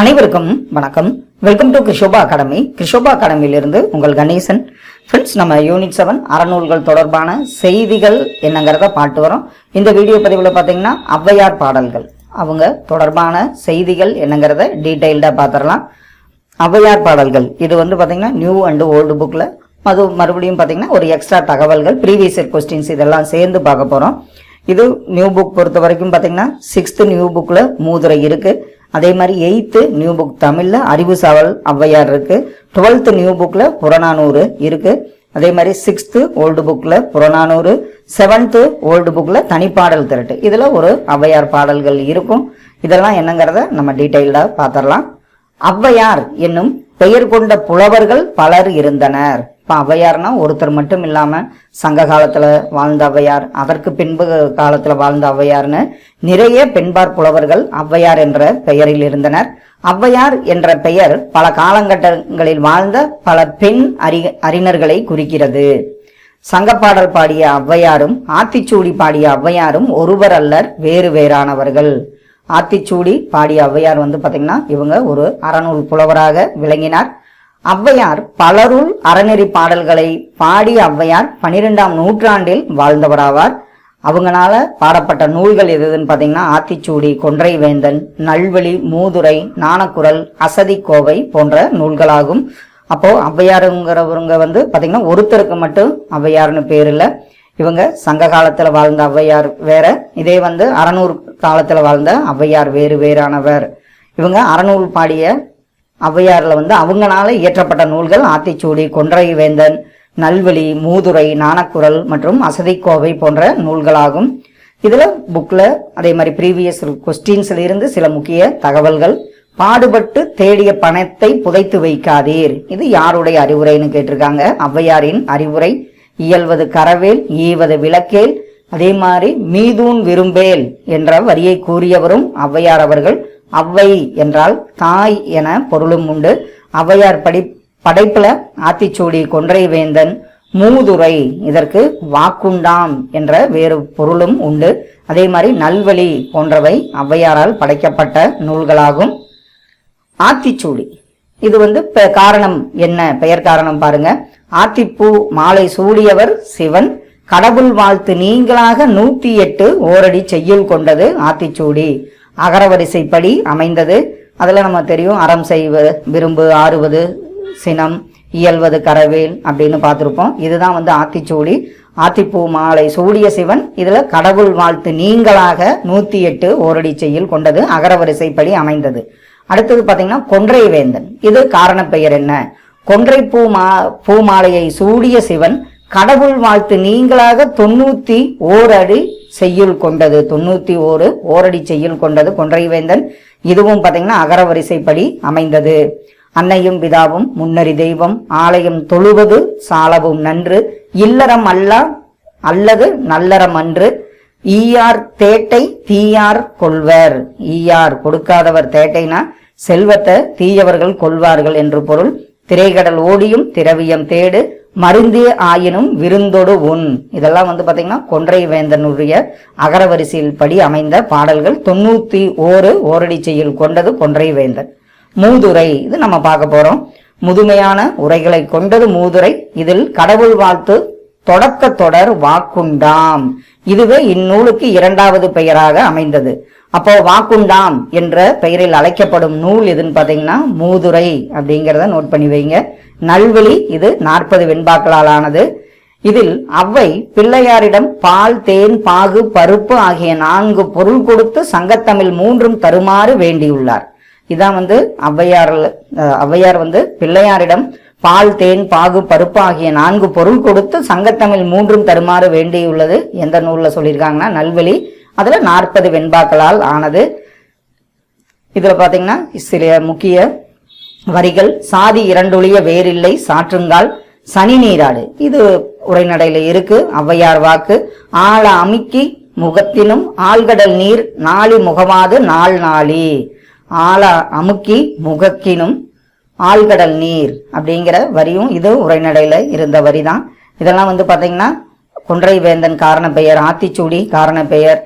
அனைவருக்கும் வணக்கம். Welcome to Krishoba academy Krishoba அகாடமியிலிருந்து உங்கள் கணேசன். ஃப்ரெண்ட்ஸ் நம்ம யூனிட் செவன் அறநூல்கள் தொடர்பான செய்திகள் என்னங்கிறத பாட்டு வரோம். இந்த வீடியோ பதிவில் பார்த்தீங்கன்னா ஔவையார் பாடல்கள். அவங்க தொடர்பான செய்திகள் என்னங்கிறத டீட்டெயில்டாக பார்த்துடலாம் ஔவையார் பாடல்கள். இது வந்து பார்த்தீங்கன்னா நியூ அண்டு ஓல்டு புக்கில் அது மறுபடியும் பார்த்தீங்கன்னா ஒரு எக்ஸ்ட்ரா தகவல்கள் ப்ரீவியஸ் இயர் கொஸ்டின்ஸ் இதெல்லாம் சேர்ந்து பார்க்க போகிறோம் இது நியூ புக் பொறுத்த வரைக்கும் பார்த்தீங்கன்னா சிக்ஸ்த்து நியூ புக்கில் மூதுரை இருக்குது அதே மாதிரி எயித்து நியூ புக் தமிழில் அறிவு சாவல் ஔவையார் இருக்குது டுவெல்த்து நியூ புக்கில் புறநானூறு இருக்குது அதே மாதிரி சிக்ஸ்த்து ஓல்டு புக்கில் புறநானூறு செவன்த்து ஓல்டு புக்கில் தனிப்பாடல் திரட்டு. இதில் ஒரு ஔவையார் பாடல்கள் இருக்கும். இதெல்லாம் என்னங்கிறத நம்ம டீட்டெயில்டாக பார்த்துடலாம் ஔவையார் என்னும் பெயர் கொண்ட புலவர்கள் பலர் இருந்தனர். இப்போ ஔவையார்னா ஒருத்தர் மட்டும் இல்லாமல் சங்க காலத்துல வாழ்ந்த ஔவையார் அதற்கு பின்பு காலத்தில் வாழ்ந்த ஔவையார்னு நிறைய பெண்பார் புலவர்கள் ஔவையார் என்ற பெயரில் இருந்தனர். ஔவையார் என்ற பெயர் பல காலகட்டங்களில் வாழ்ந்த பல பெண் அறி அறிஞர்களை குறிக்கிறது. சங்கப்பாடல் பாடிய ஔவையாரும் ஆத்திச்சூடி பாடிய ஔவையாரும் ஒருவர் அல்லர் வேறு வேறானவர்கள். ஆத்திச்சூடி பாடிய ஔவையார் வந்து பார்த்தீங்கன்னா இவங்க ஒரு அறநூல் புலவராக விளங்கினார். ஔவையார் பலருள் அறநெறி பாடல்களை பாடிய ஔவையார் பனிரெண்டாம் நூற்றாண்டில் வாழ்ந்தவராவார். அவங்களால பாடப்பட்ட நூல்கள் எதுன்னு பாத்தீங்கன்னா ஆத்திச்சூடி கொன்றை வேந்தன் நல்வழி மூதுரை நாணக்குரல் அசதி கோவை போன்ற நூல்களாகும். அப்போ ஔவையாருங்கிறவங்க வந்து பாத்தீங்கன்னா ஒருத்தருக்கு மட்டும் ஔவையார்னு பேர் இல்லை. இவங்க சங்க காலத்துல வாழ்ந்த ஔவையார் வேற. இதே வந்து அறநூறு காலத்துல வாழ்ந்த ஔவையார் வேறு வேறானவர். இவங்க அறநூல் பாடிய ஔவையாரில் வந்து அவங்களால இயற்றப்பட்ட நூல்கள் ஆத்திச்சூடி கொன்றை வேந்தன் நல்வழி மூதுரை நாணக்குரல் மற்றும் அசதிக்கோவை போன்ற நூல்களாகும். இதில் புக்கில் அதே மாதிரி ப்ரீவியஸ் கொஸ்டின்ஸில் இருந்து சில முக்கிய தகவல்கள். பாடுபட்டு தேடிய பணத்தை புதைத்து வைக்காதீர். இது யாருடைய அறிவுரைன்னு கேட்டிருக்காங்க. ஔவையாரின் அறிவுரை இயல்வது கரவேல் ஈவது விளக்கேல். அதே மாதிரி மீதூன் விரும்பேல் என்ற வரியை கூறியவரும் ஔவையார் அவர்கள். அவ்வை என்றால் தாய் என பொருளும் உண்டு. ஔவையார் படி படைப்புல ஆத்திச்சூடி கொன்றை வேந்தன் மூதுரை இதற்கு வாக்குண்டாம் என்ற வேறு பொருளும் உண்டு. அதே மாதிரி நல்வழி போன்றவை ஔவையாரால் படைக்கப்பட்ட நூல்களாகும். ஆத்திச்சூடி. இது வந்து காரணம் என்ன? பெயர் காரணம் பாருங்க. ஆத்திப்பூ மாலை சூடியவர் சிவன் கடவுள் வாழ்த்து நீங்களாக நூத்தி எட்டு ஓரடி செய்யுள் கொண்டது ஆத்திச்சூடி. அகரவரிசைப்படி அமைந்தது. அதில் நம்ம தெரியும் அறம் செய்வது விரும்பு ஆறுவது சினம் இயல்வது கரவேல் அப்படின்னு பார்த்துருப்போம். இதுதான் வந்து ஆத்திச்சூடி. ஆத்திப்பூ மாலை சூடிய சிவன். இதில் கடவுள் வாழ்த்து நீங்களாக நூற்றி எட்டு ஓரடி செய்யில் கொண்டது அகரவரிசைப்படி அமைந்தது. அடுத்தது பார்த்தீங்கன்னா கொன்றை வேந்தன் இது காரண பெயர் என்ன? கொன்றை பூ மா பூமாலையை சூடிய சிவன் கடவுள் வாழ்த்து நீங்களாக தொண்ணூத்தி ஓரடி செய்யுள் கொண்டது. தொண்ணூத்தி ஓரு ஓரடி செய்யுள் கொண்டது கொன்றைவேந்தன். இதுவும் பாத்தீங்கன்னா அகரவரிசைப்படி அமைந்தது. அன்னையும் பிதாவும் முன்னறி தெய்வம் ஆலயம் தொழுவது சாலவும் நன்று. இல்லறம் அல்ல அல்லது நல்லறம் அன்று. ஈயார் தேட்டை தீயார் கொள்வர். ஈயார் கொடுக்காதவர் தேட்டைனா செல்வத்தை தீயவர்கள் கொள்வார்கள் என்று பொருள். திரைகடல் ஓடியும் திரவியம் தேடு மருந்திய ஆயினும் விருந்தொடு உன். இதெல்லாம் வந்து பாத்தீங்கன்னா கொன்றை வேந்தனுடைய அகரவரிசையில் படி அமைந்த பாடல்கள் தொண்ணூத்தி ஓரு ஓரடி செய்யுள் கொண்டது கொன்றை வேந்தன் மூதுரை இது நம்ம பார்க்க போறோம். முதுமையான உரைகளை கொண்டது மூதுரை. இதில் கடவுள் வாழ்த்து தொடக்க தொடர் வாக்குண்டாம். இதுவே இந்நூலுக்கு இரண்டாவது பெயராக அமைந்தது. அப்போ வாக்குண்டாம் என்ற பெயரில் அழைக்கப்படும் நூல் எதுன்னு பாத்தீங்கன்னா மூதுரை அப்படிங்கிறத நோட் பண்ணி வைங்க. நல்வெளி இது நாற்பது வெண்பாக்களால் ஆனது இதில் அவ்வை பிள்ளையாரிடம் பால் தேன் பாகு பருப்பு ஆகிய நான்கு பொருள் கொடுத்து சங்கத்தமிழ் மூன்றும் தருமாறு வேண்டியுள்ளார். இதான் வந்து ஔவையார் ஔவையார் வந்து பிள்ளையாரிடம் பால் தேன் பாகு பருப்பு ஆகிய நான்கு பொருள் கொடுத்து சங்கத்தமிழ் மூன்றும் தருமாறு வேண்டியுள்ளது. எந்த நூல்ல சொல்லியிருக்காங்கன்னா நல்வழி அதில் நாற்பது வெண்பாக்களால் ஆனது. இதில் பார்த்தீங்கன்னா சில முக்கிய வரிகள் சாதி இரண்டொழிய வேறில்லை சாற்றுங்கால் சனி நீராடு. இது உரைநடையில் இருக்கு ஔவையார் வாக்கு. ஆழ அமுக்கி முகத்தினும் ஆழ்கடல் நீர் நாளி முகமாது நாள் நாளி. ஆழ அமுக்கி முகக்கினும் ஆழ்கடல் நீர் அப்படிங்கிற வரியும் இது உரைநடையில் இருந்த வரி தான் இதெல்லாம் வந்து பார்த்தீங்கன்னா குன்றை வேந்தன் காரண பெயர் ஆத்திச்சூடி காரண பெயர்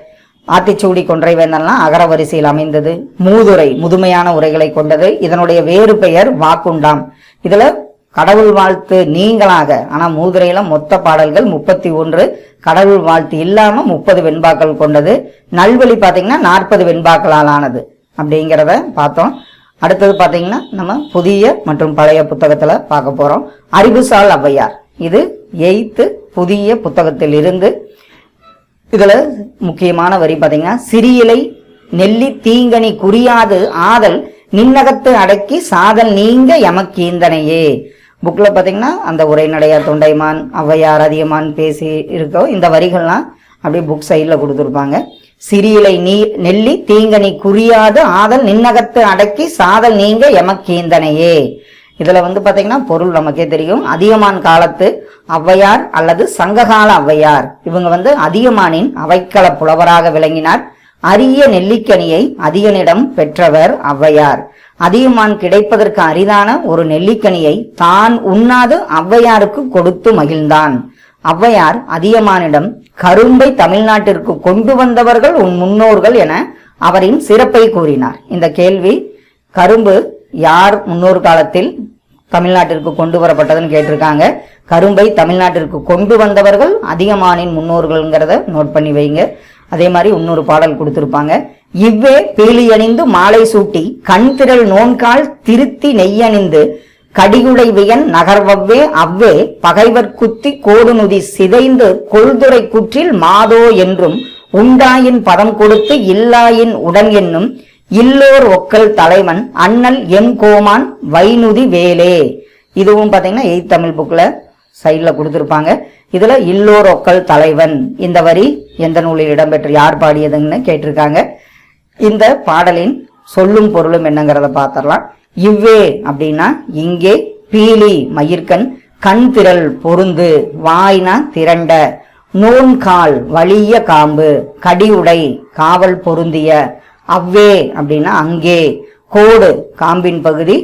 ஆத்திச்சூடி கொன்றை வேந்தன்லாம் அகர வரிசையில் அமைந்தது. மூதுரை முதுமையான உரைகளை கொண்டது. இதனுடைய வேறு பெயர் வாக்குண்டாம். இதுல கடவுள் வாழ்த்து நீங்களாக ஆனா மூதுரையில மொத்த பாடல்கள் முப்பத்தி ஒன்று கடவுள் வாழ்த்து இல்லாம முப்பது வெண்பாக்கள் கொண்டது. நல்வழி பாத்தீங்கன்னா நாற்பது வெண்பாக்களால் ஆனது அப்படிங்கிறத பார்த்தோம். அடுத்தது பாத்தீங்கன்னா நம்ம புதிய மற்றும் பழைய புத்தகத்துல பார்க்க போறோம். அறிவுசால் ஔவையார். இது எய்த்து புதிய புத்தகத்தில் இருந்து இதில் முக்கியமான வரி பார்த்தீங்கன்னா சிறியிலை நெல்லி தீங்கனி குறியாது ஆதல் நின்னகத்து அடக்கி சாதல் நீங்க எமக்கீந்தனையே புக்கில் பார்த்தீங்கன்னா அந்த உரைநடையார் தொண்டைமான் ஔவையார் அதிகமான் பேசி இருக்கோ இந்த வரிகள்லாம் அப்படியே புக் சைடில் கொடுத்துருப்பாங்க. சிறியிலை நீ நெல்லி தீங்கனி குறியாது ஆதல் நின்னகத்து அடக்கி சாதல் நீங்க எமக்கீந்தனையே இதில் வந்து பார்த்தீங்கன்னா பொருள் நமக்கே தெரியும். அதிகமான் காலத்து ஔவையார் அல்லது சங்ககால ஔவையார். இவங்க வந்து அதியமானின் அவைக்கள புலவராக விளங்கினார். அரிய நெல்லிக்கனியை அதியனிடம் பெற்றவர் ஔவையார். அதியமான் கிடைப்பதற்கு அரிதான ஒரு நெல்லிக்கனியை தான் உண்ணாது ஔவையாருக்கு கொடுத்து மகிழ்ந்தான். ஔவையார் அதியமானிடம் கரும்பை தமிழ்நாட்டிற்கு கொண்டு வந்தவர்கள் உன் முன்னோர்கள் என அவரின் சிறப்பை கூறினார். இந்த கேள்வி கரும்பு யார் முன்னோர் காலத்தில் தமிழ்நாட்டிற்கு கொண்டு வரப்பட்டதுன்னு கேட்டிருக்காங்க. கரும்பை தமிழ்நாட்டிற்கு கொண்டு வந்தவர்கள் அதிகமானின் முன்னோர்கள்ங்கிறத நோட் பண்ணி வைங்க. அதே மாதிரி இன்னொரு பாடல் கொடுத்திருப்பாங்க. இவ்வே பீலி அணிந்து மாலை சூட்டி கண் திரள் நோன்கால் திருத்தி நெய்யணிந்து கடிகுடை வியன் நகர்வவ்வே அவ்வே பகைவர் குத்தி கோடுநுதி சிதைந்து கொள்துறை குற்றில் மாதோ என்றும் உண்டாயின் பதம் கொடுத்து இல்லாயின் உடன் என்னும் இல்லோர் ஒக்கல் தலைவன் அண்ணல் எம் கோமான் வைநுதி வேலே. இதுவும் பார்த்தீங்கன்னா எயித் தமிழ் புக்கில் சைடில் கொடுத்துருப்பாங்க. இதில் இல்லோர் ஒக்கல் தலைவன் இந்த வரி எந்த நூலில் இடம்பெற்று யார் பாடியதுன்னு கேட்டிருக்காங்க. இந்த பாடலின் சொல்லும் பொருளும் என்னங்கிறத பார்த்துடலாம். இவ்வே அப்படின்னா இங்கே பீலி மயிர்கண் கண் திரள் பொருந்து வாய்னா திரண்ட நூன்கால் வலிய காம்பு கடியுடை காவல் பொருந்திய அவ்வே அப்படின்னா அங்கே கோடு காம்பின் பகுதி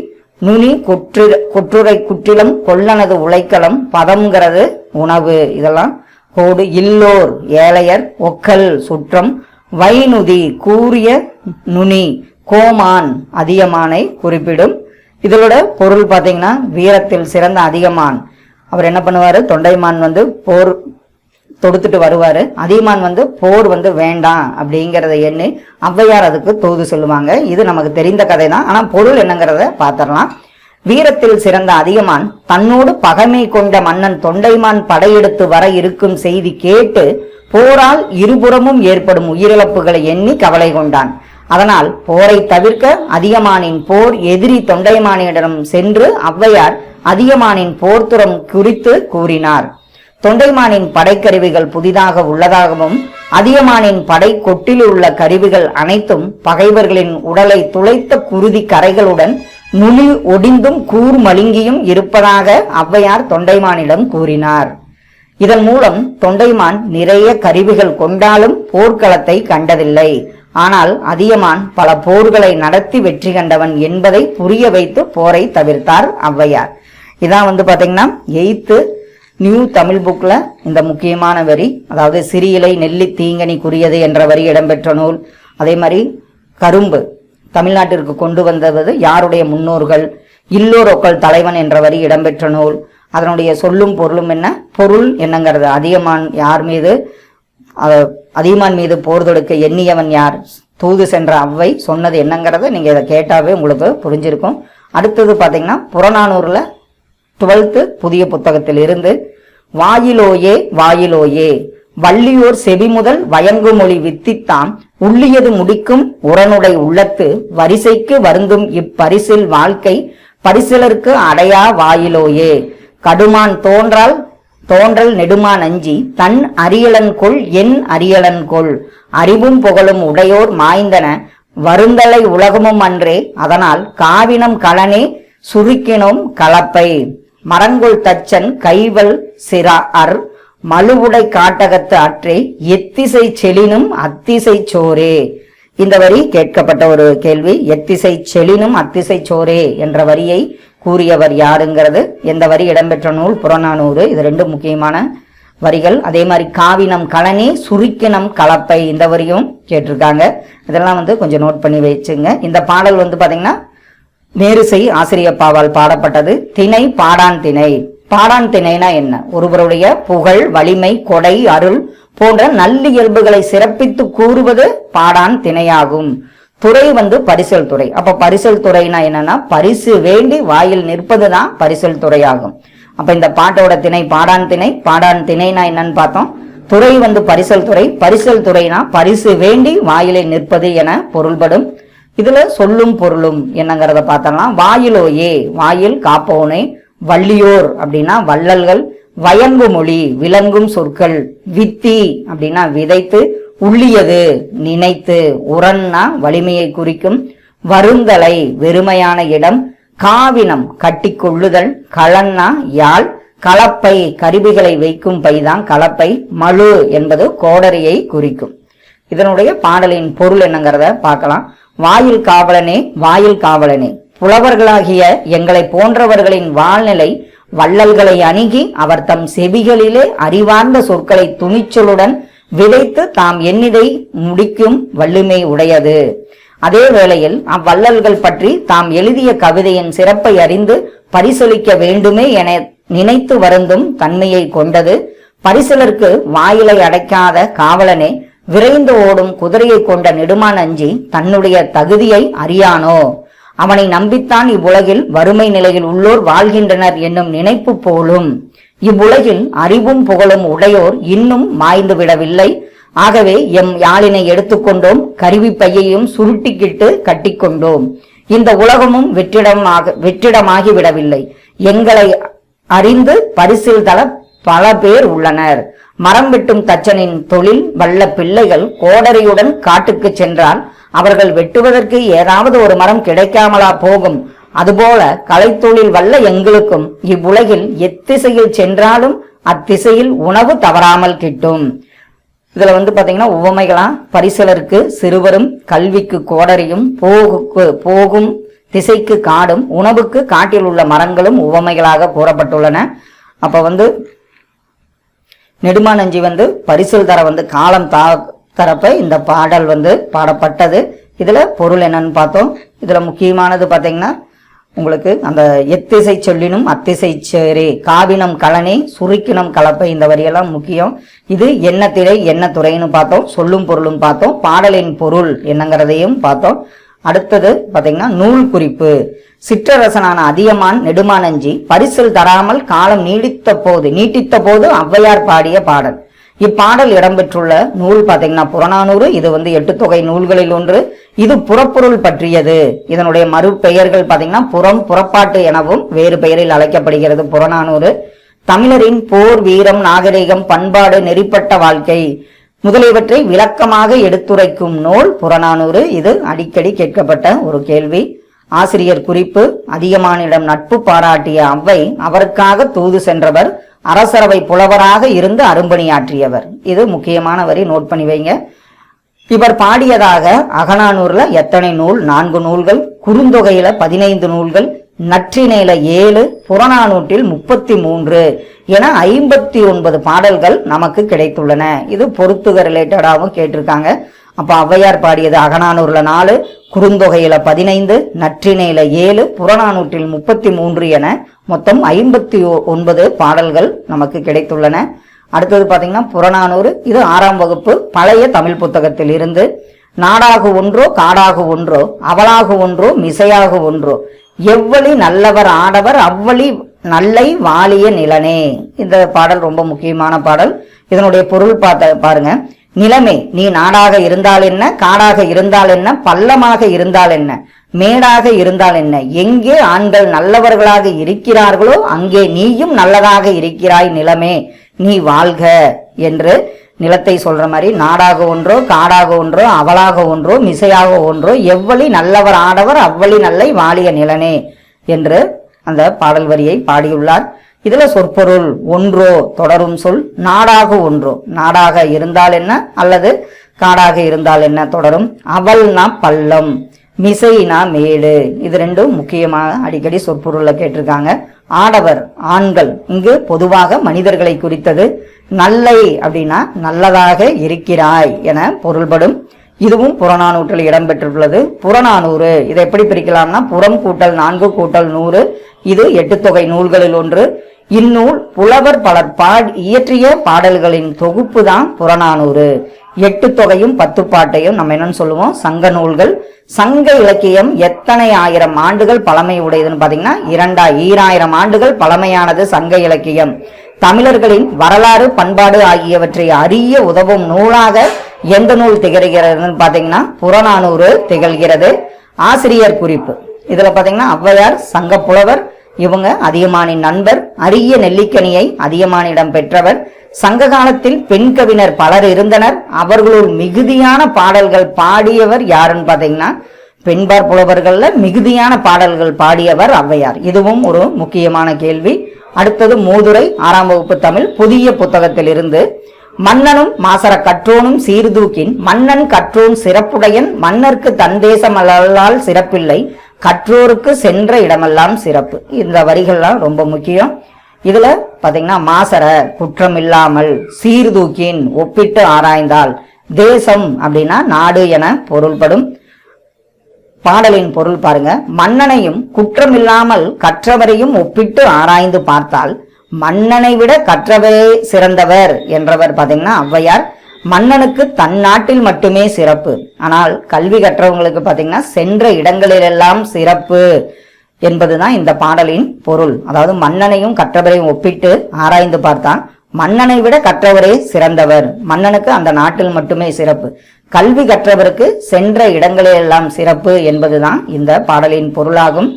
நுனி கொற்று கொற்றுரை குற்றிலம் கொல்லனது உழைக்கலம் பதம்ங்கிறது உணவு. இதெல்லாம் கோடு இல்லோர் ஏழையர் ஒக்கல் சுற்றம் வைநுதி கூறிய நுனி கோமான் அதிகமானை குறிப்பிடும். இதோட பொருள் பார்த்தீங்கன்னா வீரத்தில் சிறந்த அதிகமான் அவர் என்ன பண்ணுவாரு? தொண்டைமான் வந்து போர் தொடுத்துட்டு வருவாரு. அதியமான் வந்து போர் வந்து வேண்டாம் அப்படிங்கறத எண்ணி ஔவையார் அதுக்கு தூது சொல்லுவாங்க. இது நமக்கு தெரிந்த கதை தான் ஆனா பொருள் என்னங்கிறத பார்த்திடலாம் வீரத்தில் சிறந்த அதிகமான் தன்னோடு பகைமை கொண்ட மன்னன் தொண்டைமான் படையெடுத்து வர இருக்கும் செய்தி கேட்டு போரால் இருபுறமும் ஏற்படும் உயிரிழப்புகளை எண்ணி கவலை கொண்டான். அதனால் போரை தவிர்க்க அதிகமானின் போர் எதிரி தொண்டைமானியிடம் சென்று ஔவையார் அதிகமானின் போர்த்துறம் குறித்து கூறினார். தொண்டைமானின் படைக்கருவிகள் புதிதாக உள்ளதாகவும் அதியமானின் படை கொட்டில் உள்ள கருவிகள் அனைத்தும் பகைவர்களின் உடலை துளைத்த குருதி கரைகளுடன் நுனி ஒடிந்தும் கூர் மழுங்கியும் இருப்பதாக ஔவையார் தொண்டைமானிடம் கூறினார். இதன் மூலம் தொண்டைமான் நிறைய கருவிகள் கொண்டாலும் போர்க்களத்தை கண்டதில்லை. ஆனால் அதியமான் பல போர்களை நடத்தி வெற்றி கண்டவன் என்பதை புரிய வைத்து போரை தவிர்த்தார் ஔவையார். இதான் வந்து பாத்தீங்கன்னா எய்த்து நியூ தமிழ் புக்ல இந்த முக்கியமான வரி அதாவது சிறியிலை நெல்லி தீங்கனி குறியது என்ற வரி இடம்பெற்ற நூல். அதே மாதிரி கரும்பு தமிழ்நாட்டிற்கு கொண்டு வந்தது யாருடைய முன்னோர்கள்? இல்லோரோக்கள் தலைவன் என்ற வரி இடம்பெற்ற நூல். அதனுடைய சொல்லும் பொருளும் என்ன? பொருள் என்னங்கிறது. அதியமான் யார் மீது? அஹ், அதியமான் மீது போர் தொடுக்க எண்ணியவன் யார்? தூது சென்ற அவ்வை சொன்னது என்னங்கிறத நீங்க இதை கேட்டாவே உங்களுக்கு புரிஞ்சிருக்கும். அடுத்தது பாத்தீங்கன்னா புறநானூரில் டுவெல்த்து புதிய புத்தகத்தில் இருந்து வாயிலோயே வாயிலோயே. வள்ளியோர் செவி முதல் வயங்குமொழி வித்தித்தாம் உள்ளியது முடிக்கும் உரனுடை உள்ளத்து வரிசைக்கு வருந்தும் இப்பரிசில் வாழ்க்கை பரிசிலருக்கு அடையா வாயிலோயே. கடுமான் தோன்றால் தோன்றல் நெடுமான் அஞ்சி தன் அரியலன் கொள் என் அரியலன் கொள். அறிவும் புகழும் உடையோர் மாய்ந்தன வருந்தலை உலகமும் அன்றே அதனால் காவினம் களனே சுருக்கினோம் கலப்பை. மரங்குள் தச்சன் கைவல் சிரா அர் மழுவுடை காட்டகத்து அற்றே எத்திசை செலினும் அத்திசை சோரே. இந்த வரி கேட்கப்பட்ட ஒரு கேள்வி. எத்திசை செலினும் அத்திசை சோரே என்ற வரியை கூறியவர் யாருங்கிறது? எந்த வரி? இடம்பெற்ற நூல் புறநானூறு. இது ரெண்டு முக்கியமான வரிகள். அதே மாதிரி காவினம் கலனி சுருக்கினம் கலப்பை. இந்த வரியும் கேட்டிருக்காங்க. இதெல்லாம் வந்து கொஞ்சம் நோட் பண்ணி வச்சுங்க. இந்த பாடல் வந்து பாத்தீங்கன்னா நேருசை ஆசிரியப்பாவால் பாடப்பட்டது. திணை பாடான் திணை. பாடான் திணைனா என்ன? ஒருவருடைய புகழ் வலிமை கொடை அருள் போன்ற நல்லியல்புகளை சிறப்பித்து கூறுவது பாடான் திணையாகும். துறை வந்து பரிசல் துறை. அப்ப பரிசல் துறைனா என்னன்னா பரிசு வேண்டி வாயில் நிற்பதுதான் பரிசல் துறையாகும். அப்ப இந்த பாட்டோட திணை பாடான் திணை. பாடான் திணைனா என்னன்னு பார்த்தோம். துறை வந்து பரிசல் துறை. பரிசல் துறைனா பரிசு வேண்டி வாயிலை நிற்பது என பொருள்படும். இதுல சொல்லும் பொருளும் என்னங்கிறத பார்த்தோம்னா வாயிலோயே வாயில் காப்போனே வள்ளியோர் அப்படின்னா வள்ளல்கள் வயங்கு மொழி விளங்கும் சொற்கள் வித்தி அப்படின்னா விதைத்து உள்ளியது நினைத்து உரன்னா வலிமையை குறிக்கும் வருந்தலை வெறுமையான இடம் காவினம் கட்டிக்கொள்ளுதல் களன்னா யாழ் கலப்பை கருவிகளை வைக்கும் பைதான் கலப்பை மழு என்பது கோடரியை குறிக்கும். இதனுடைய பாடலின் பொருள் என்னங்கிறத பார்க்கலாம். வாயில் காவலனே வாயில் காவலனே. புலவர்களாகிய எங்களை போன்றவர்களின் வாழ்நிலை வள்ளல்களை அணுகி அவர் தம் செவிகளிலே அறிவார்ந்த சொற்களை துணிச்சலுடன் விதைத்து தாம் எண்ணிதை முடிக்கும் வல்லுமை உடையது. அதே வேளையில் அவ்வள்ளல்கள் பற்றி தாம் எழுதிய கவிதையின் சிறப்பை அறிந்து பரிசளிக்க வேண்டுமே என நினைத்து வருந்தும் தன்மையை கொண்டது. பரிசலருக்கு வாயிலை அடைக்காத காவலனே விரைந்து ஓடும் குதிரையை கொண்ட நெடுமான் அஞ்சி தன்னுடைய தகுதியை அறியானோ? அவனை நம்பித்தான் இவ்வுலகில் வறுமை நிலையில் உள்ளோர் வாழ்கின்றனர் என்னும் நினைப்பு போலும். இவ்வுலகில் அறிவும் புகழும் உடையோர் இன்னும் மாய்ந்து விடவில்லை. ஆகவே எம் யாழினை எடுத்துக்கொண்டோம் கருவி பையையும் சுருட்டிக்கிட்டு கட்டிக்கொண்டோம் இந்த உலகமும் வெற்றிடமாக வெற்றிடமாகி விடவில்லை. எங்களை அறிந்து பரிசில் தள பல பேர் உள்ளனர். மரம் வெட்டும் தச்சனின் தொழில் வல்ல பிள்ளைகள் கோடரியுடன் காட்டுக்கு சென்றால் அவர்கள் வெட்டுவதற்கு ஏதாவது ஒரு மரம் கிடைக்காமலா போகும். அதுபோல கலைத்தொழில் வல்ல எங்களுக்கும் இவ்வுலகில் எத்திசையில் சென்றாலும் அத்திசையில் உணவு தவறாமல் கிட்டும். இதுல வந்து பாத்தீங்கன்னா உவமைகளா பரிசலருக்கு சிறுவரும் கல்விக்கு கோடரியும் போகுக்கு போகும் திசைக்கு காடும் உணவுக்கு காட்டில் உள்ள மரங்களும் உவமைகளாக கூறப்பட்டுள்ளன. அப்ப வந்து நெடுமானஞ்சி வந்து பரிசில் தர வந்து காலம் தா தரப்ப இந்த பாடல் வந்து பாடப்பட்டது. இதுல பொருள் என்னன்னு பார்த்தோம். இதுல முக்கியமானது பாத்தீங்கன்னா உங்களுக்கு அந்த எத்திசை சொல்லினும் அத்திசை சேரி காவினம் கலனி சுருக்கினம் கலப்பை இந்த வரியெல்லாம் முக்கியம். இது என்ன திரை என்ன துறைன்னு பார்த்தோம். சொல்லும் பொருளும் பார்த்தோம். பாடலின் பொருள் என்னங்கிறதையும் பார்த்தோம். அடுத்தது பாத்தீங்கன்னா நூல் குறிப்பு. சிற்றரசனான அதியமான் நெடுமானஞ்சி பரிசில் தராமல் காலம் நீடித்த போது நீட்டித்த போது ஔவையார் பாடிய பாடல். இப்பாடல் இடம்பெற்றுள்ள நூல் பாத்தீங்கன்னா புறநானூறு இது வந்து எட்டு தொகை நூல்களில் ஒன்று. இது புறப்பொருள் பற்றியது. இதனுடைய மறு பெயர்கள் பாத்தீங்கன்னா புறம் புறப்பாட்டு எனவும் வேறு பெயரில் அழைக்கப்படுகிறது புறநானூறு. தமிழரின் போர் வீரம் நாகரிகம் பண்பாடு நெறிப்பட்ட வாழ்க்கை முதலியவற்றை விளக்கமாக எடுத்துரைக்கும் நூல் புறநானூறு. இது அடிக்கடி கேட்கப்பட்ட ஒரு கேள்வி. ஆசிரியர் குறிப்பு அதிகமானிடம் நட்பு பாராட்டிய அவ்வை அவருக்காக தூது சென்றவர் அரசரவை புலவராக இருந்து அரும்பணியாற்றியவர். இது முக்கியமான வரி நோட் பண்ணி வைங்க. இவர் பாடியதாக அகனானூர்ல எத்தனை நூல்? நான்கு நூல்கள் குறுந்தொகையில பதினைந்து நூல்கள் நற்றினையில ஏழு புறநானூற்றில் முப்பத்தி மூன்று என ஐம்பத்தி ஒன்பது பாடல்கள் நமக்கு கிடைத்துள்ளன. இது பொருத்துக ரிலேட்டடாகவும் கேட்டிருக்காங்க. அப்ப ஔவையார் பாடியது அகநானூர்ல நாலு குறுந்தொகையில பதினைந்து நற்றினையில ஏழு புறநானூற்றில் முப்பத்தி மூன்று என மொத்தம் ஐம்பத்தி ஒன்பது பாடல்கள் நமக்கு கிடைத்துள்ளன. அடுத்தது பார்த்தீங்கன்னா புறநானூறு இது ஆறாம் வகுப்பு பழைய தமிழ் புத்தகத்தில் இருந்து நாடாகு ஒன்றோ காடாகு ஒன்றோ அவளாகு ஒன்றோ மிசையாகு ஒன்றோ எவ்வளி நல்லவர் ஆடவர் அவ்வளி நல்லை வாலிய நிலனே. இந்த பாடல் ரொம்ப முக்கியமான பாடல். இதனுடைய பொருள் பார்த்த பாருங்க. நிலைமை. நீ நாடாக இருந்தால் என்ன? காடாக இருந்தால் என்ன? பள்ளமாக இருந்தால் என்ன? மேடாக இருந்தால் என்ன? எங்கே ஆண்கள் நல்லவர்களாக இருக்கிறார்களோ அங்கே நீயும் நல்லதாக இருக்கிறாய் நிலமே. நீ வாழ்க என்று நிலத்தை சொல்ற மாதிரி நாடாக ஒன்றோ காடாக ஒன்றோ அவளாக ஒன்றோ மிசையாக ஒன்றோ எவ்வளி நல்லவர் ஆடவர் அவ்வளி நல்லை வாழிய நிலனே என்று அந்த பாடல் வரியை பாடியுள்ளார். இதுல சொற்பொருள் ஒன்றோ தொடரும் சொல் நாடாக ஒன்றோ. நாடாக இருந்தால் என்ன? அல்லது காடாக இருந்தால் என்ன தொடரும்? அவள்னா பள்ளம் மிசைனா மேடு. இது ரெண்டும் முக்கியமாக அடிக்கடி சொற்பொருள்ல கேட்டிருக்காங்க. ஆடவர் ஆண்கள் இங்கு பொதுவாக மனிதர்களை குறித்தது. நல்லை அப்படின்னா நல்லதாக இருக்கிறாய் என பொருள்படும். இதுவும் புறநானூற்றில் இடம்பெற்றுள்ளது. புறநானூறு இதை எப்படி பிரிக்கலாம்னா புறம் கூட்டல் நான்கு கூட்டல் நூறு இது எட்டு தொகை நூல்களில் ஒன்று. இந்நூல் புலவர் பலர் பாட் இயற்றிய பாடல்களின் தொகுப்பு தான் புறநானூறு. எட்டு தொகையும் பத்து பாட்டையும் நம்ம என்னன்னு சொல்லுவோம்? சங்க நூல்கள். சங்க இலக்கியம் எத்தனை ஆயிரம் ஆண்டுகள் பழமை உடையதுன்னு பாத்தீங்கன்னா இரண்டா ஈராயிரம் ஆண்டுகள் பழமையானது சங்க இலக்கியம். தமிழர்களின் வரலாறு பண்பாடு ஆகியவற்றை அறிய உதவும் நூலாக எந்த நூல் திகழ்கிறதுன்னு பாத்தீங்கன்னா புறநானூறு திகழ்கிறது. ஆசிரியர் குறிப்பு. இதுல பாத்தீங்கன்னா ஔவையார் சங்க புலவர் இவங்க அதியமானின் நண்பர் அரிய நெல்லிக்கனியை அதியமானிடம் பெற்றவர். சங்க காலத்தில் பெண் கவிஞர் பலர் இருந்தனர். அவர்களுள் மிகுதியான பாடல்கள் பாடியவர் யாருன்னு பாத்தீங்கன்னா பெண்பார் புலவர்கள்ல மிகுதியான பாடல்கள் பாடியவர் ஔவையார். இதுவும் ஒரு முக்கியமான கேள்வி. அடுத்தது மூதுரை ஆறாம் வகுப்பு தமிழ் புதிய புத்தகத்தில் இருந்து மன்னனும் மாசர கற்றோனும் சீர்தூக்கின் மன்னன் கற்றோன் சிறப்புடையன் மன்னர்க்கு தன் தேசம் அல்லால் சிறப்பில்லை. கற்றோருக்கு சென்ற இடமெல்லாம் சிறப்பு. இந்த வரிகள்லாம் ரொம்ப முக்கியம். இதுல பாத்தீங்கன்னா மாசர குற்றம் இல்லாமல் சீர்தூக்கின் ஒப்பிட்டு ஆராய்ந்தால் தேசம் அப்படின்னா நாடு என பொருள்படும். பாடலின் பொருள் பாருங்க. மன்னனையும் குற்றமில்லாமல் கற்றவரையும் ஒப்பிட்டு ஆராய்ந்து பார்த்தால் மன்னனை விட கற்றவரே சிறந்தவர் என்றவர் பாத்தீங்கன்னா ஔவையார். மன்னனுக்கு தன் நாட்டில் மட்டுமே சிறப்பு. ஆனால் கல்வி கற்றவங்களுக்கு பாத்தீங்கன்னா சென்ற இடங்களிலெல்லாம் சிறப்பு என்பதுதான் இந்த பாடலின் பொருள். அதாவது மன்னனையும் கற்றவரையும் ஒப்பிட்டு ஆராய்ந்து பார்த்தான். மன்னனை விட கற்றவரே சிறந்தவர். மன்னனுக்கு அந்த நாட்டில் மட்டுமே சிறப்பு. கல்வி கற்றவருக்கு சென்ற இடங்களிலெல்லாம் சிறப்பு என்பதுதான் இந்த பாடலின் பொருளாகும்.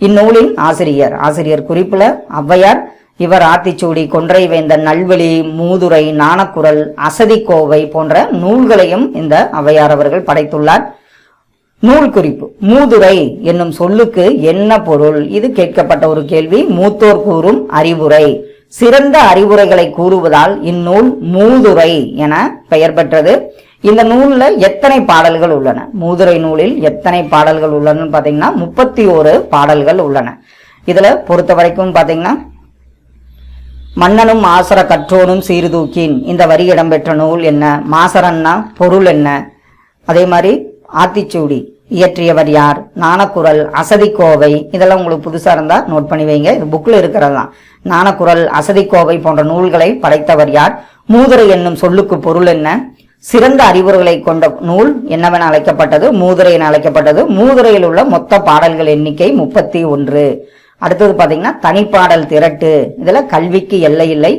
இந்நூலின் ஆசிரியர். ஆசிரியர் குறிப்புல ஔவையார் இவர் ஆத்திச்சூடி கொன்றைவேந்தன் நல்வெளி மூதுரை நாணக்குரல் அசதிக்கோவை போன்ற நூல்களையும் இந்த ஔவையார் அவர்கள் படைத்துள்ளார். நூல் குறிப்பு. மூதுரை என்னும் சொல்லுக்கு என்ன பொருள்? இது கேட்கப்பட்ட ஒரு கேள்வி. மூத்தோர் கூறும் அறிவுரை. சிறந்த அறிவுரைகளை கூறுவதால் இந்நூல் மூதுரை என பெயர் பெற்றது. இந்த நூலில் எத்தனை பாடல்கள் உள்ளன? மூதுரை நூலில் எத்தனை பாடல்கள் உள்ளன பாத்தீங்கன்னா முப்பத்தி ஓரு பாடல்கள் உள்ளன. இதுல பொறுத்த வரைக்கும் பாத்தீங்கன்னா மன்னனும் ஆசர கற்றோனும் சீர்தூக்கின். இந்த வரி இடம்பெற்ற நூல் என்ன? மாசரன்னா பொருள் என்ன? அதே மாதிரி ஆத்திச்சூடி இயற்றியவர் யார்? நாணக்குரல் அசதிக்கோவை. இதெல்லாம் உங்களுக்கு புதுசா இருந்தா நோட் பண்ணி வைங்க. இது புக்ல இருக்கிறது தான். நாணக்குரல் அசதிக்கோவை போன்ற நூல்களை படைத்தவர் யார்? மூதுரை என்னும் சொல்லுக்கு பொருள் என்ன? சிறந்த அறிவுரைகளை கொண்ட நூல் என்னவென அழைக்கப்பட்டது? மூதுரை என அழைக்கப்பட்டது. மூதுரையில் உள்ள மொத்த பாடல்கள் எண்ணிக்கை முப்பத்தி ஒன்று. அடுத்தது பார்த்தீங்கன்னா தனிப்பாடல் திரட்டு. இதில் கல்விக்கு எல்லை இல்லை.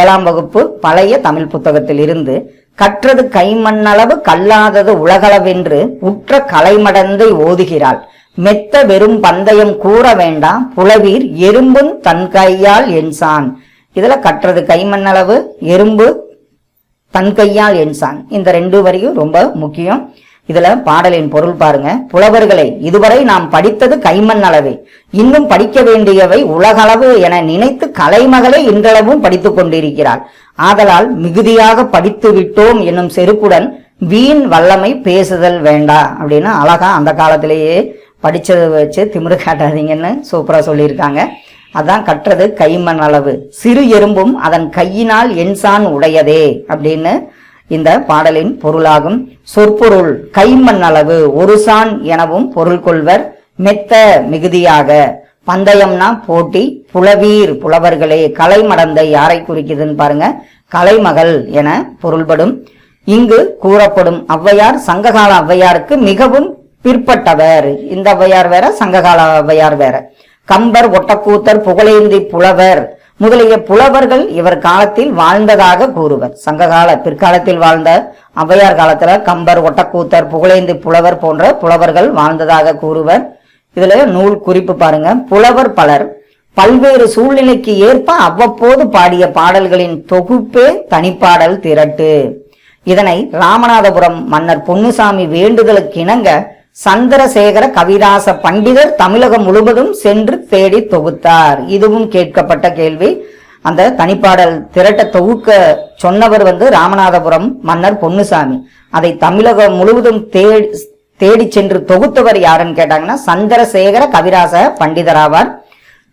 ஏழாம் வகுப்பு பழைய தமிழ் புத்தகத்தில் இருந்து கற்றது கைமண்ணளவு கல்லாதது உலகளவென்று உற்ற கலைமடந்தை ஓதுகிறாள். மெத்த வெறும் பந்தயம் கூற வேண்டாம். புலவீர் எறும்பும் தன் கையால் என்சான் இதுல கற்றது கைமண்ணளவு எறும்பு தன் கையால் என்சான் இந்த ரெண்டு வரியும் ரொம்ப முக்கியம். இதுல பாடலின் பொருள் பாருங்க. புலவர்களை இதுவரை நாம் படித்தது கைமண் அளவே. இன்னும் படிக்க வேண்டியவை உலகளவு என நினைத்து கலைமகளே இன்றளவும் படித்துக் கொண்டிருக்கிறாள். ஆதலால் மிகுதியாக படித்து விட்டோம் என்னும் செருக்குடன் வீண் வல்லமை பேசுதல் வேண்டா அப்படின்னு அழகா அந்த காலத்திலேயே படிச்சதை வச்சு திமிரு காட்டாதீங்கன்னு சூப்பரா சொல்லியிருக்காங்க. அதான் கற்றது கைமண் அளவு. சிறு எறும்பும் அதன் கையினால் என்சான் உடையதே அப்படின்னு இந்த பாடலின் பொருளாகும் சொற்பொருள் கைமண் அளவு ஒரு சான் எனவும் பொருள் கொள்வர் மெத்த மிகுதியாக. பந்தயம்னா போட்டி புலவீர் புலவர்களே கலைமடந்த யாரை குறிக்குதுன்னு பாருங்க. கலைமகள் என பொருள்படும். இங்கு கூறப்படும் ஔவையார் சங்ககால ஔவையாருக்கு மிகவும் பிற்பட்டவர். இந்த ஔவையார் வேற சங்ககால ஔவையார் வேற. கம்பர் ஒட்டக்கூத்தர் புகழேந்தி புலவர். முதலிய புலவர்கள் இவர் காலத்தில் வாழ்ந்ததாக கூறுவர். சங்ககால பிற்காலத்தில் வாழ்ந்த ஔவையார் காலத்துல கம்பர் ஒட்டக்கூத்தர் புகழேந்தி புலவர் போன்ற புலவர்கள் வாழ்ந்ததாக கூறுவர். இதுல நூல் குறிப்பு பாருங்க. புலவர் பலர் பல்வேறு சூழ்நிலைக்கு ஏற்ப அவ்வப்போது பாடிய பாடல்களின் தொகுப்பே தனிப்பாடல் திரட்டு. இதனை ராமநாதபுரம் மன்னர் பொன்னுசாமி வேண்டுதலுக்கு இணங்க சந்திரசேகர கவிராச பண்டிதர் தமிழகம் முழுவதும் சென்று தேடி தொகுத்தார். இதுவும் கேட்கப்பட்ட கேள்வி. அந்த தனிப்பாடல் திரட்ட தொகுக்க சொன்னவர் வந்து ராமநாதபுரம் மன்னர் பொன்னுசாமி. அதை தமிழகம் முழுவதும் தேடி தேடி சென்று தொகுத்தவர் யாருன்னு கேட்டாங்கன்னா சந்திரசேகர கவிராச பண்டிதராவார்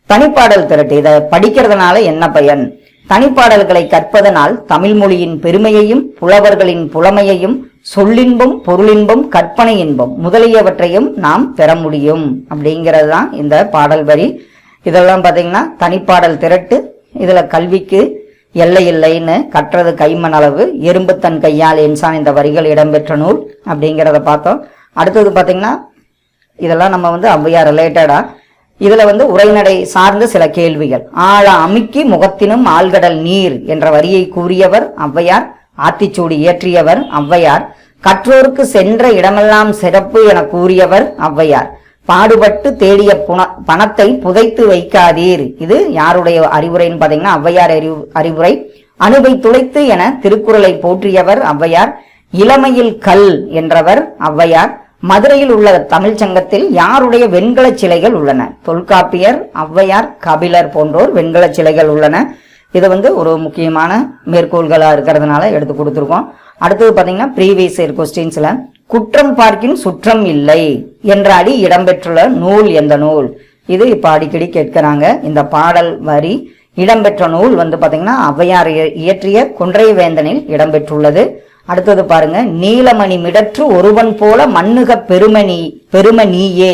தனிப்பாடல் திரட்டு இதை படிக்கிறதுனால என்ன பயன்? தனிப்பாடல்களை கற்பதனால் தமிழ் மொழியின் பெருமையையும் புலவர்களின் புலமையையும் சொல்லின்பம் பொருளின்பம் கற்பனை இன்பம் முதலியவற்றையும் நாம் பெற முடியும். அப்படிங்கிறது தான் இந்த பாடல் வரி. இதெல்லாம் பார்த்தீங்கன்னா தனிப்பாடல் திரட்டு இதில் கல்விக்கு எல்லை இல்லைன்னு கற்றது கைமண் அளவு எறும்புத்தன் கையால் என்சான் இந்த வரிகள் இடம்பெற்ற நூல் அப்படிங்கிறத பார்த்தோம். அடுத்தது பார்த்தீங்கன்னா இதெல்லாம் நம்ம வந்து ஔவையார் ரிலேட்டடாக இதுல வந்து உரைநடை சார்ந்த சில கேள்விகள். ஆழ அமுக்கி முகத்தினும் ஆழ்கடல் நீர் என்ற வரியை கூறியவர் ஔவையார் ஆத்திச்சூடி இயற்றியவர் ஔவையார் கற்றோருக்கு சென்ற இடமெல்லாம் சிறப்பு என கூறியவர் ஔவையார். பாடுபட்டு தேடிய புன பணத்தை புதைத்து வைக்காதீர். இது யாருடைய அறிவுரைன்னு பாத்தீங்கன்னா ஔவையார் அறிவு அறிவுரை. அணுவை துளைத்து என திருக்குறளை போற்றியவர் ஔவையார். இளமையில் கல் என்றவர் ஔவையார். மதுரையில் உள்ள தமிழ்ச் சங்கத்தில் யாருடைய வெண்கல சிலைகள் உள்ளன? தொல்காப்பியர் ஔவையார் கபிலர் போன்றோர் வெண்கல சிலைகள் உள்ளன. இது வந்து ஒரு முக்கியமான மேற்கோள்களா இருக்கிறதுனால எடுத்து கொடுத்துருக்கோம். அடுத்தது பாத்தீங்கன்னா ப்ரீவியஸ் இயர் கொஸ்டின்ஸ்ல குற்றம் பார்க்கின் சுற்றம் இல்லை என்ற அடி இடம்பெற்றுள்ள நூல் எந்த நூல்? இது இப்ப அடிக்கடி கேட்கிறாங்க. இந்த பாடல் வரி இடம்பெற்ற நூல் வந்து பாத்தீங்கன்னா ஔவையார் இய- இயற்றிய குன்றைவேந்தனில் இடம்பெற்றுள்ளது. அடுத்தது பாருங்க நீலமணி மிடற்று ஒருவன் போல மண்ணுக பெருமணி பெரும நீயே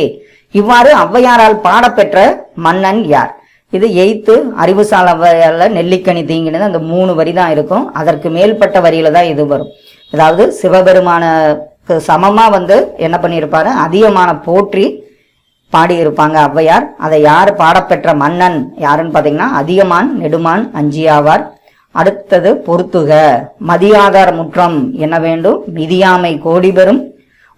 இவ்வாறு ஔவையாரால் பாடப்பெற்ற மன்னன் யார்? இது எய்த்து அறிவுசால ஔவையார்ல நெல்லிக்கனி தீங்கினது அந்த மூணு வரி தான் இருக்கும். அதற்கு மேல்பட்ட வரியில தான் இது வரும். அதாவது சிவபெருமானுக்கு சமமா வந்து என்ன பண்ணியிருப்பாரு? அதிகமான போற்றி பாடியிருப்பாங்க ஔவையார். அதை யார் பாடப்பெற்ற மன்னன் யாருன்னு பார்த்தீங்கன்னா அதிகமான் நெடுமான் அஞ்சியாவார். அடுத்தது பொறுத்துக. மதியாதார முற்றம் என்ன வேண்டும்? மிதியாமை கோடி பெறும்.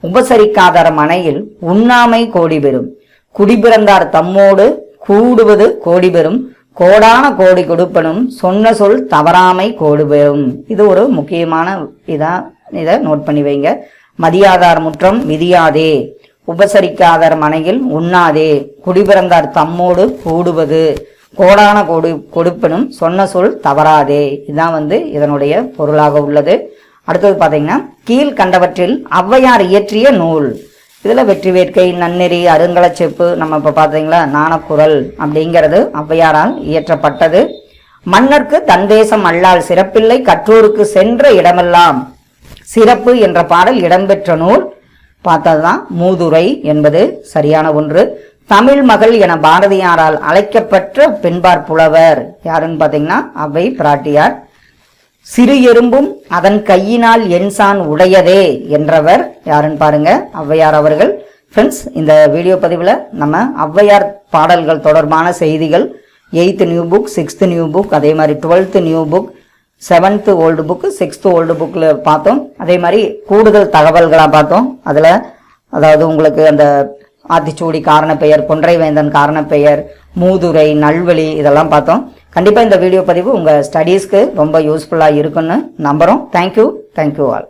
உபசரிக்காதார மனையில் உண்ணாமை கோடி பெறும். குடிபிறந்தார் தம்மோடு கூடுவது கோடி பெறும். கோடான கோடி கொடுப்பனும். சொன்ன சொல் தவறாமை கோடு பெறும். இது ஒரு முக்கியமான இதா இதை நோட் பண்ணி வைங்க. மதியாதார் முற்றம் மிதியாதே. உபசரிக்காதார் மனையில் உண்ணாதே. குடிபிறந்தார் தம்மோடு கூடுவது. கோடான கொடு கொடுப்பினும் சொன்ன சொல் தவறாதே. இதுதான் வந்து இதனுடைய பொருளாக உள்ளது. அடுத்தது பார்த்தீங்கன்னா கீழ் கண்டவற்றில் ஔவையார் இயற்றிய நூல். இதில் வெற்றி வேட்கை நன்னெறி அருங்கலச்செப்பு நம்ம இப்போ பார்த்தீங்களா நாணக்குரல் அப்படிங்கிறது ஔவையாரால் இயற்றப்பட்டது. மன்னர்க்கு தன்தேசம் அல்லால் சிறப்பில்லை கற்றோருக்கு சென்ற இடமெல்லாம் சிறப்பு என்ற பாடல் இடம்பெற்ற நூல். பார்த்ததுதான் மூதுரை என்பது சரியான ஒன்று. தமிழ் மகள் என பாரதியாரால் அழைக்கப்பட்ட பெண்பார் புலவர். யாருன்னு பார்த்தீங்கன்னா அவை பிராட்டியார். சிறு எறும்பும் அதன் கையினால் என்சான் உடையதே என்றவர் யாருன்னு பாருங்க ஔவையார் அவர்கள். ஃப்ரெண்ட்ஸ் இந்த வீடியோ பதிவில் நம்ம ஔவையார் பாடல்கள் தொடர்பான செய்திகள் eighth new book sixth new book அதே மாதிரி twelfth new book seventh old book sixth old புக்கில் பார்த்தோம். அதே மாதிரி கூடுதல் தகவல்களாக பார்த்தோம். அதில் அதாவது உங்களுக்கு அந்த ஆத்திச்சூடி காரணப்பெயர் கொன்றைவேந்தன் காரணப்பெயர் மூதுரை நல்வழி இதெல்லாம் பார்த்தோம். கண்டிப்பாக இந்த வீடியோ பதிவு உங்கள் ஸ்டடீஸ்க்கு ரொம்ப யூஸ்ஃபுல்லாக இருக்குன்னு நம்புகிறோம் தேங்க்யூ தேங்க்யூ ஆல்